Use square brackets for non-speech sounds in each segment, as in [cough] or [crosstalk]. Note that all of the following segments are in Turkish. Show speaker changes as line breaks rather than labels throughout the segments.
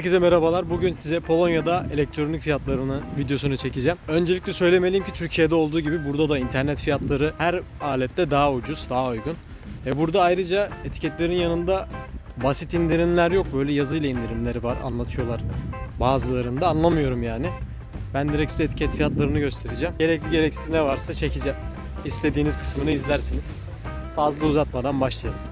Herkese merhabalar. Bugün size Polonya'da elektronik fiyatlarını videosunu çekeceğim. Öncelikle söylemeliyim ki Türkiye'de olduğu gibi burada da internet fiyatları her alette daha ucuz, daha uygun. E burada ayrıca etiketlerin yanında basit indirimler yok. Böyle yazıyla indirimleri var. Anlatıyorlar. Bazılarında anlamıyorum yani. Ben direkt size etiket fiyatlarını göstereceğim. Gerekli gereksiz ne varsa çekeceğim. İstediğiniz kısmını izlersiniz. Fazla uzatmadan başlayalım.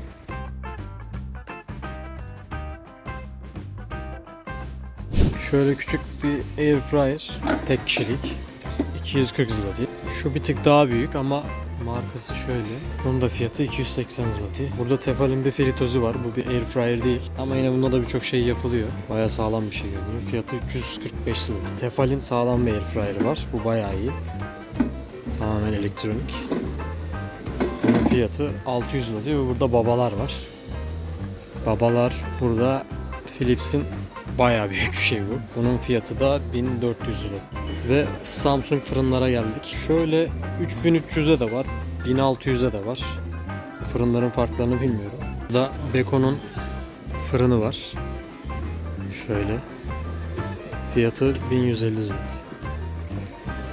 Şöyle küçük bir air fryer, tek kişilik. 240 zloty. Şu bir tık daha büyük ama markası şöyle. Bunun da fiyatı 280 zloty. Burada tefalin bir fritozu var. Bu bir air fryer değil. Ama yine bunda da birçok şey yapılıyor. Baya sağlam bir şey görünüyor. Fiyatı 345 zloty. Tefalin sağlam bir air fryer var. Bu baya iyi. Tamamen elektronik. Bunun fiyatı 600 zloty ve burada babalar var. Babalar burada Philips'in Bayağı büyük bir şey bu. Bunun fiyatı da 1400 lira. Ve Samsung fırınlara geldik. Şöyle 3300'e de var. 1600'e de var. Fırınların farklarını bilmiyorum. Burada Beko'nun fırını var. Şöyle. Fiyatı 1150 lira.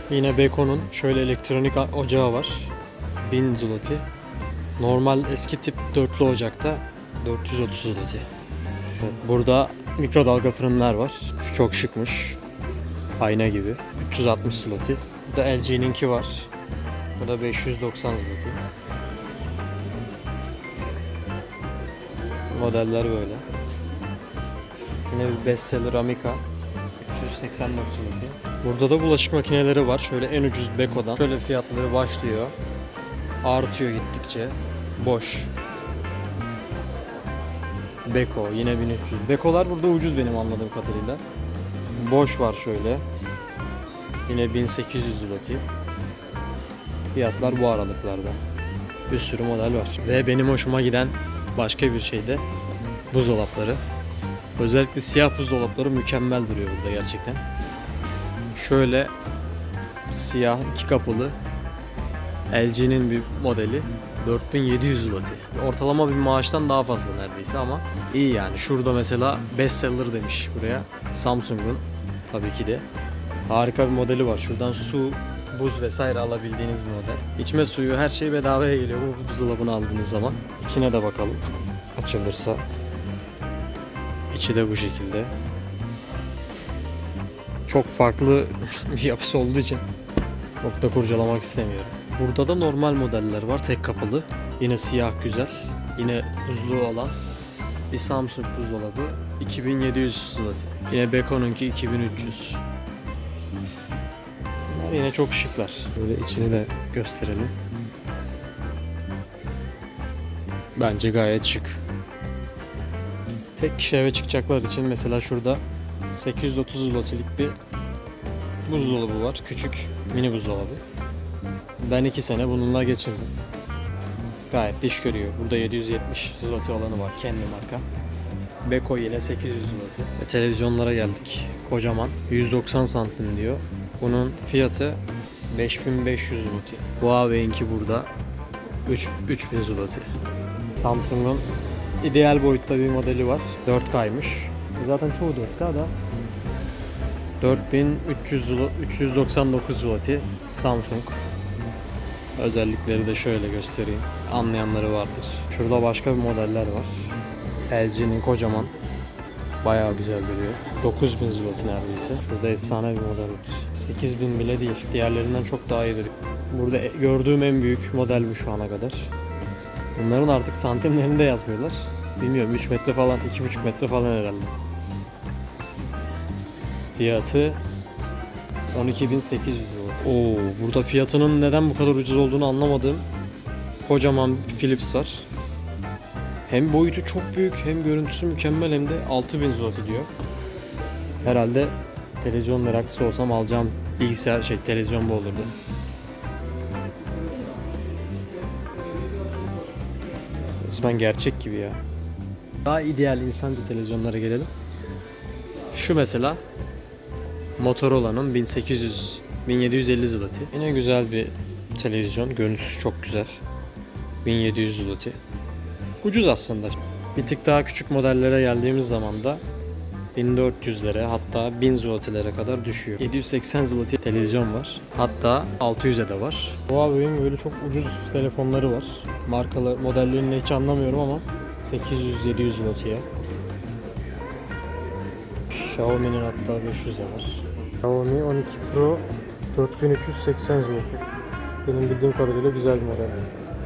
Yine Beko'nun şöyle elektronik ocağı var. 1000 zloty. Normal eski tip dörtlü ocakta 430 zloty. Burada mikrodalga fırınlar var. Şu çok şıkmış. Ayna gibi. 360 zloty. Burada LG'ninki var. Bu da 590 zloty. Modeller böyle. Yine bir bestseller Amica. 384 zloty. Burada da bulaşık makineleri var. Şöyle en ucuz Beko'dan. Şöyle fiyatları başlıyor. Artıyor gittikçe. Boş. Beko yine 1300. Bekolar burada ucuz benim anladığım kadarıyla. Boş var şöyle. Yine 1800 zloty. Fiyatlar bu aralıklarda. Bir sürü model var. Ve benim hoşuma giden başka bir şey de buzdolapları. Özellikle siyah buzdolapları mükemmel duruyor burada gerçekten. Şöyle siyah iki kapılı LG'nin bir modeli 4700 zloty. Ortalama bir maaştan daha fazla neredeyse ama iyi yani. Şurada mesela bestseller demiş buraya. Samsung'un tabii ki de. Harika bir modeli var. Şuradan su, buz vesaire alabildiğiniz bir model. İçme suyu her şey bedavaya geliyor bu buzdolabını aldığınız zaman. İçine de bakalım. Açılırsa. İçi de bu şekilde. Çok farklı [laughs] bir yapısı olduğu için çok da kurcalamak istemiyorum. Burada da normal modeller var. Tek kapılı. Yine siyah güzel. Yine buzluğu olan bir Samsung buzdolabı. 2700 zloty. Yine Beko'nunki 2300. Bunlar yine çok şıklar. Böyle içini de gösterelim. Bence gayet şık. Tek kişi eve çıkacaklar için mesela şurada 830 zlotylik bir buzdolabı var. Küçük mini buzdolabı. Ben iki sene bununla geçirdim. Gayet de iş görüyor. Burada 770 zloty olanı var. Kendi marka. Beko yine 800 zloty. Ve televizyonlara geldik. Kocaman. 190 santim diyor. Bunun fiyatı 5500 zloty. Huawei'inki burada 3, 3000 zloty. Samsung'un ideal boyutta bir modeli var. 4K'ymış. Zaten çoğu 4K da 4300 zlo- 399 zloty Samsung. Özellikleri de şöyle göstereyim. Anlayanları vardır. Şurada başka bir modeller var. LG'nin kocaman. Bayağı güzel duruyor. 9000 zloty neredeyse. Şurada efsane bir model var. 8000 bile değil. Diğerlerinden çok daha iyi duruyor. Burada e- gördüğüm en büyük model bu şu ana kadar. Bunların artık santimlerini de yazmıyorlar. Bilmiyorum 3 metre falan, 2,5 metre falan herhalde. Fiyatı 12.800 zloty. Oo, burada fiyatının neden bu kadar ucuz olduğunu anlamadığım kocaman bir Philips var. Hem boyutu çok büyük hem görüntüsü mükemmel hem de 6000 zloty diyor. Herhalde televizyon meraklısı olsam alacağım bilgisayar şey televizyon bu olurdu. Resmen gerçek gibi ya. Daha ideal insancı televizyonlara gelelim. Şu mesela Motorola'nın 1800 1750 zloty. Yine güzel bir televizyon. Görüntüsü çok güzel. 1700 zloty. Ucuz aslında. Bir tık daha küçük modellere geldiğimiz zaman da 1400'lere hatta 1000 zlotylere kadar düşüyor. 780 zloty televizyon var. Hatta 600'e de var. Huawei'in böyle çok ucuz telefonları var. Markalı modellerini hiç anlamıyorum ama 800-700 zloty'ye. Xiaomi'nin hatta 500'e var. Xiaomi 12 Pro 4380 zloty. Benim bildiğim kadarıyla güzel bir model.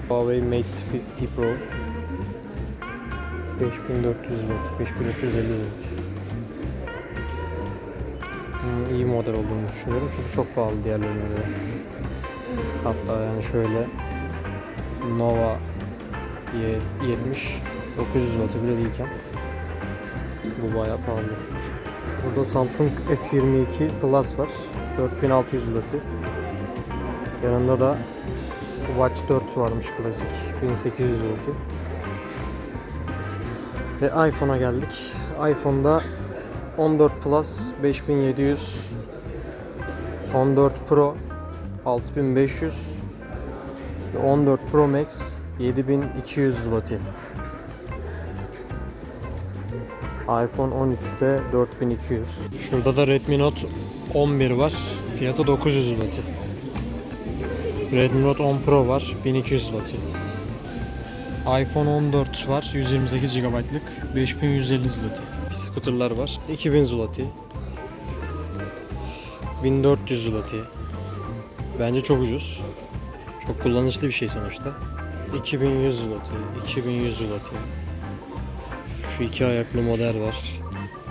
Huawei Mate 50 Pro 5400 zloty, 5350 zloty. Hmm, iyi model olduğunu düşünüyorum çünkü çok pahalı diğerlerine göre. Hatta yani şöyle Nova ye- 70 900 zloty bile değilken bu bayağı pahalı. Burada Samsung S22 Plus var. 4600 zloty. Yanında da Watch 4 varmış klasik. 1800 zloty. Ve iPhone'a geldik. iPhone'da 14 Plus 5700 14 Pro 6500 ve 14 Pro Max 7200 zloty. iPhone 13'te 4200. Şurada da Redmi Note 11 var. Fiyatı 900 zloty. Redmi Note 10 Pro var. 1200 zloty. iPhone 14 var. 128 GB'lık. 5150 zloty. Scooter'lar var. 2000 zloty. 1400 zloty. Bence çok ucuz. Çok kullanışlı bir şey sonuçta. 2100 zloty. 2100 zloty. Şu iki ayaklı model var.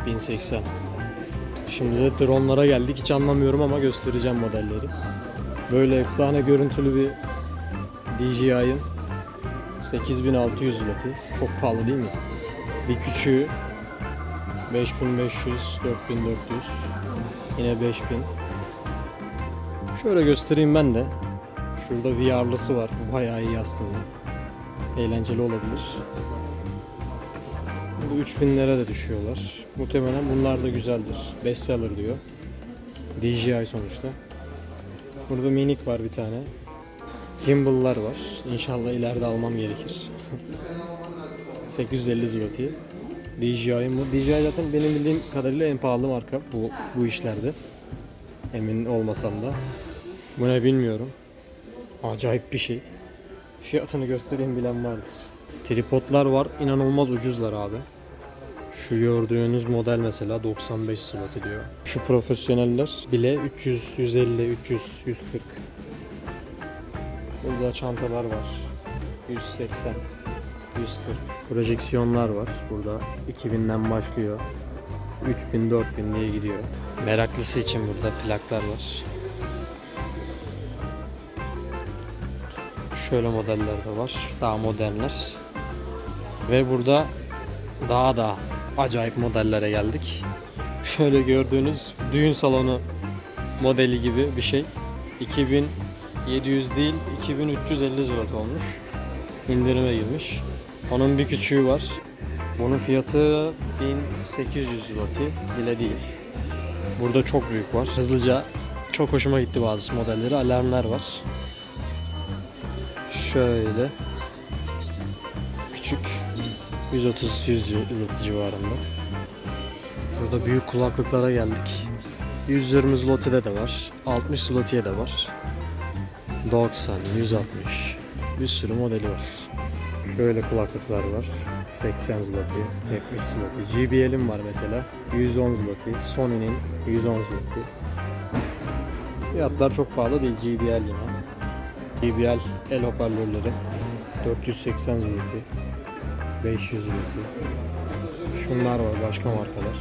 1080. Şimdi de dronlara geldik. Hiç anlamıyorum ama göstereceğim modelleri. Böyle efsane görüntülü bir DJI'ın 8600 zloty. Çok pahalı değil mi? Bir küçüğü 5500, 4400. Yine 5000. Şöyle göstereyim ben de. Şurada VR'lısı var. Bayağı iyi aslında. Eğlenceli olabilir. Bu 3000'lere de düşüyorlar. Muhtemelen bunlar da güzeldir. Bestseller diyor. DJI sonuçta. Burada minik var bir tane. Gimbal'lar var. İnşallah ileride almam gerekir. 850 zloty. DJI'ın bu. DJI zaten benim bildiğim kadarıyla en pahalı marka bu bu işlerde. Emin olmasam da. Bu ne bilmiyorum. Acayip bir şey. Fiyatını göstereyim bilen vardır. Tripodlar var. inanılmaz ucuzlar abi. Şu gördüğünüz model mesela 95 slot ediyor. Şu profesyoneller bile 300, 150, 300, 140. Burada çantalar var. 180, 140. Projeksiyonlar var burada. 2000'den başlıyor. 3000, 4000 diye gidiyor. Meraklısı için burada plaklar var. Şöyle modeller de var. Daha modernler. Ve burada daha da acayip modellere geldik. Şöyle gördüğünüz düğün salonu modeli gibi bir şey. 2700 değil 2350 zloty olmuş. İndirime girmiş. Onun bir küçüğü var. Bunun fiyatı 1800 zloty bile değil. Burada çok büyük var. Hızlıca çok hoşuma gitti bazı modelleri. Alarmlar var. Şöyle 130-100 zloty civarında. Burada büyük kulaklıklara geldik. 120 zloty'de de var. 60 zloty'ye de var. 90, 160. Bir sürü modeli var. Şöyle kulaklıklar var. 80 zloty, 70 zloty. JBL'im var mesela. 110 zloty. Sony'nin 110 zloty. Fiyatlar çok pahalı değil JBL yine. JBL el hoparlörleri 480 zloty. 500 zloty. Şunlar var başka markalar.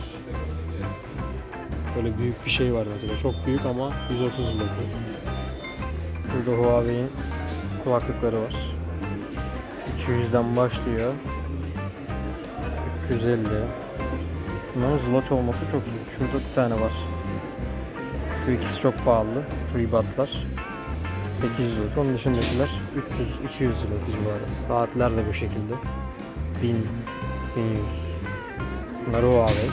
Böyle büyük bir şey var mesela. Çok büyük ama 130 zloty. Burada Huawei'in kulaklıkları var. 200'den başlıyor. 350. Bunların zloty olması çok iyi. Şurada bir tane var. Şu ikisi çok pahalı. FreeBuds'lar. 800 zloty. Onun dışındakiler 300-200 zloty civarı. Saatler de bu şekilde. 1000, 1100. Bunlar Huawei.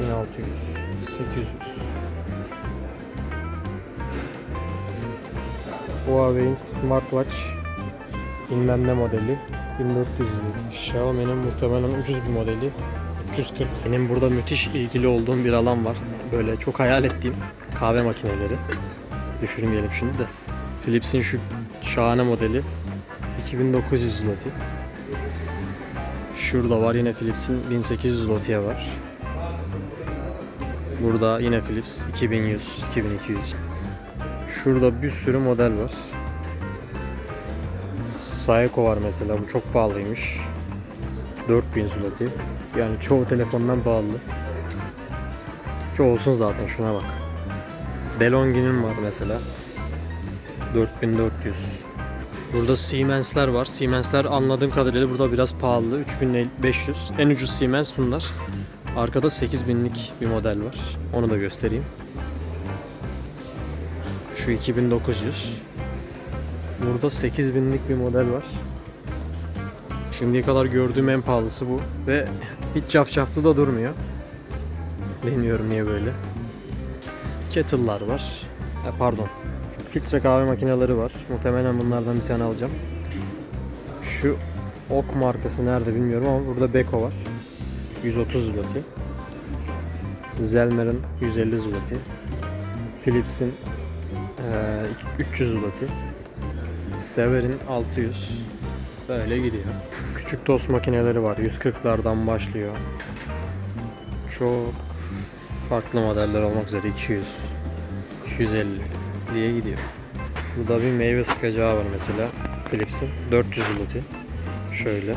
1600, 800. Huawei'in Smartwatch bilmem ne modeli 1400 lira. Xiaomi'nin muhtemelen ucuz bir modeli. 340. Benim burada müthiş ilgili olduğum bir alan var. Böyle çok hayal ettiğim kahve makineleri. Düşürmeyelim şimdi de. Philips'in şu şahane modeli 2900 zloty. Şurada var yine Philips'in 1800 zloty'ye var. Burada yine Philips 2100, 2200. Şurada bir sürü model var. Saeco var mesela bu çok pahalıymış. 4000 zloty. Yani çoğu telefondan pahalı. Ki olsun zaten şuna bak. DeLonghi'nin var mesela. 4400. Burada Siemens'ler var. Siemens'ler anladığım kadarıyla burada biraz pahalı. 3500. En ucuz Siemens bunlar. Arkada 8000'lik bir model var. Onu da göstereyim. Şu 2900. Burada 8000'lik bir model var. Şimdiye kadar gördüğüm en pahalısı bu. Ve hiç cafcaflı da durmuyor. Bilmiyorum niye böyle. Kettle'lar var. Ha, pardon. Filtre kahve makineleri var. Muhtemelen bunlardan bir tane alacağım. Şu Ok markası nerede bilmiyorum ama burada Beko var. 130 zloty. Zelmer'in 150 zloty. Philips'in eee, 300 zloty. Sever'in 600. Böyle gidiyor. Küçük tost makineleri var. 140'lardan başlıyor. Çok farklı modeller olmak üzere 200, 250 diye gidiyor. Burada bir meyve sıkacağı var mesela. Philips'in 400 zloty. Şöyle.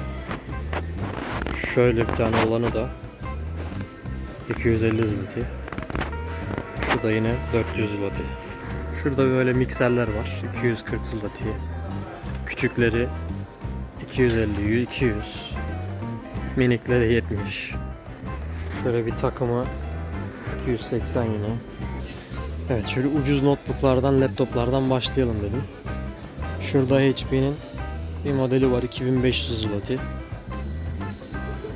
Şöyle bir tane olanı da 250 zloty. Şu da yine 400 zloty. Şurada böyle mikserler var. 240 zloty. Küçükleri 250, 200. Minikleri 70. Şöyle bir takımı 280 yine. Evet şöyle ucuz notebooklardan, laptoplardan başlayalım dedim. Şurada HP'nin bir modeli var 2500 zloty.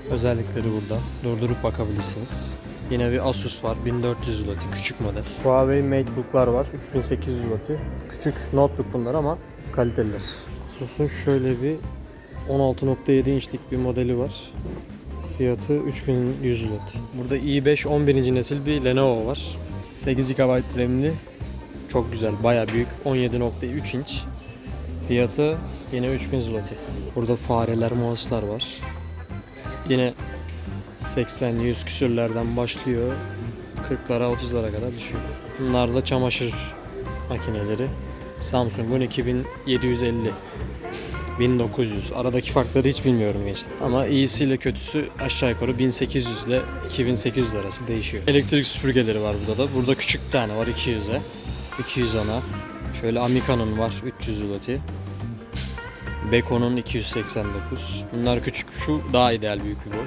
Özellikleri burada. Durdurup bakabilirsiniz. Yine bir Asus var 1400 zloty küçük model. Huawei MateBook'lar var 3800 zloty. Küçük notebook bunlar ama kaliteliler. Asus'un şöyle bir 16.7 inçlik bir modeli var. Fiyatı 3100 zloty. Burada i5 11. nesil bir Lenovo var. 8 GB RAM'li. Çok güzel, baya büyük. 17.3 inç. Fiyatı yine 3000 zloty. Burada fareler, mouse'lar var. Yine 80-100 küsürlerden başlıyor. 40'lara 30'lara kadar düşüyor. Bunlar da çamaşır makineleri. Samsung'un 2750 1900. Aradaki farkları hiç bilmiyorum gençler. Ama iyisiyle kötüsü aşağı yukarı 1800 ile 2800 arası değişiyor. Elektrik süpürgeleri var burada da. Burada küçük tane var 200'e. 210'a. Şöyle Amica'nın var 300 zloty. Beko'nun 289. Bunlar küçük. Şu daha ideal büyük bir boy.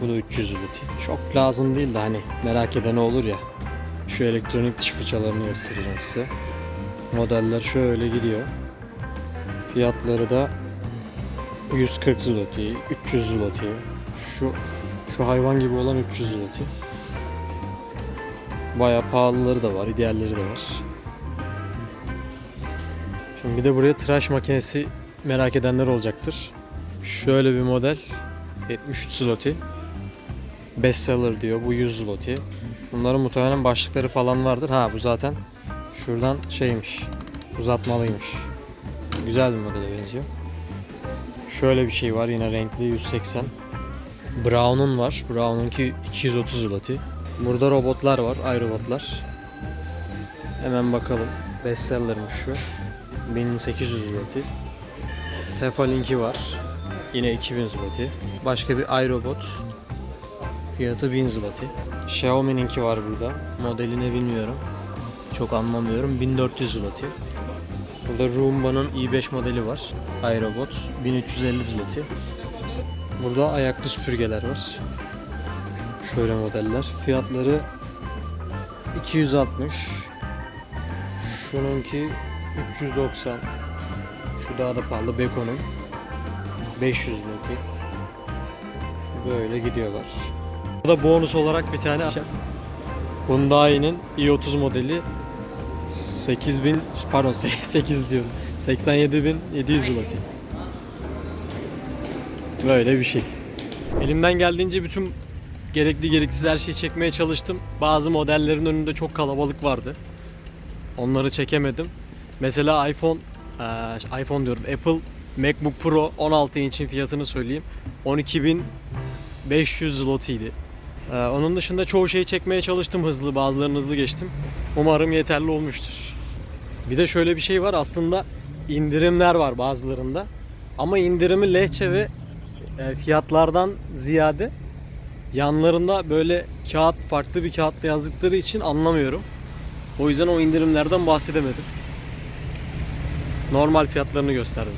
Bu da 300 zloty. Çok lazım değil de hani merak eden olur ya. Şu elektronik diş fırçalarını göstereceğim size. Modeller şöyle gidiyor. Fiyatları da 140 zloty, 300 zloty. Şu şu hayvan gibi olan 300 zloty. Bayağı pahalıları da var, idealleri de var. Şimdi bir de buraya tıraş makinesi merak edenler olacaktır. Şöyle bir model 73 zloty. Bestseller diyor. Bu 100 zloty. Bunların muhtemelen başlıkları falan vardır. Ha bu zaten şuradan şeymiş. Uzatmalıymış. Güzel bir modele benziyor. Şöyle bir şey var yine renkli 180. Brown'un var. Brown'unki 230 zloty. Burada robotlar var, iRobotlar. Hemen bakalım. Bestseller'mış şu. 1800 zloty. Tefal'inki var. Yine 2000 zloty. Başka bir iRobot. Fiyatı 1000 zloty. Xiaomi'ninki var burada. Modelini bilmiyorum. Çok anlamıyorum. 1400 zloty. Burada Roomba'nın i5 modeli var. iRobot 1350 zloty. Burada ayaklı süpürgeler var. Şöyle modeller. Fiyatları 260. Şununki 390. Şu daha da pahalı Beko'nun. 500 zloty. Böyle gidiyorlar. Burada bonus olarak bir tane Hyundai'nin i30 modeli 8000 pardon [laughs] 8 diyorum. 87700 zloty. Böyle bir şey. Elimden geldiğince bütün gerekli gereksiz her şeyi çekmeye çalıştım. Bazı modellerin önünde çok kalabalık vardı. Onları çekemedim. Mesela iPhone, iPhone diyorum Apple MacBook Pro 16 inç'in fiyatını söyleyeyim. 12.500 zlotiydi. Eee, onun dışında çoğu şeyi çekmeye çalıştım hızlı, bazılarını hızlı geçtim. Umarım yeterli olmuştur. Bir de şöyle bir şey var aslında indirimler var bazılarında. Ama indirimi lehçe ve e, fiyatlardan ziyade yanlarında böyle kağıt farklı bir kağıtla yazdıkları için anlamıyorum. O yüzden o indirimlerden bahsedemedim. Normal fiyatlarını gösterdim.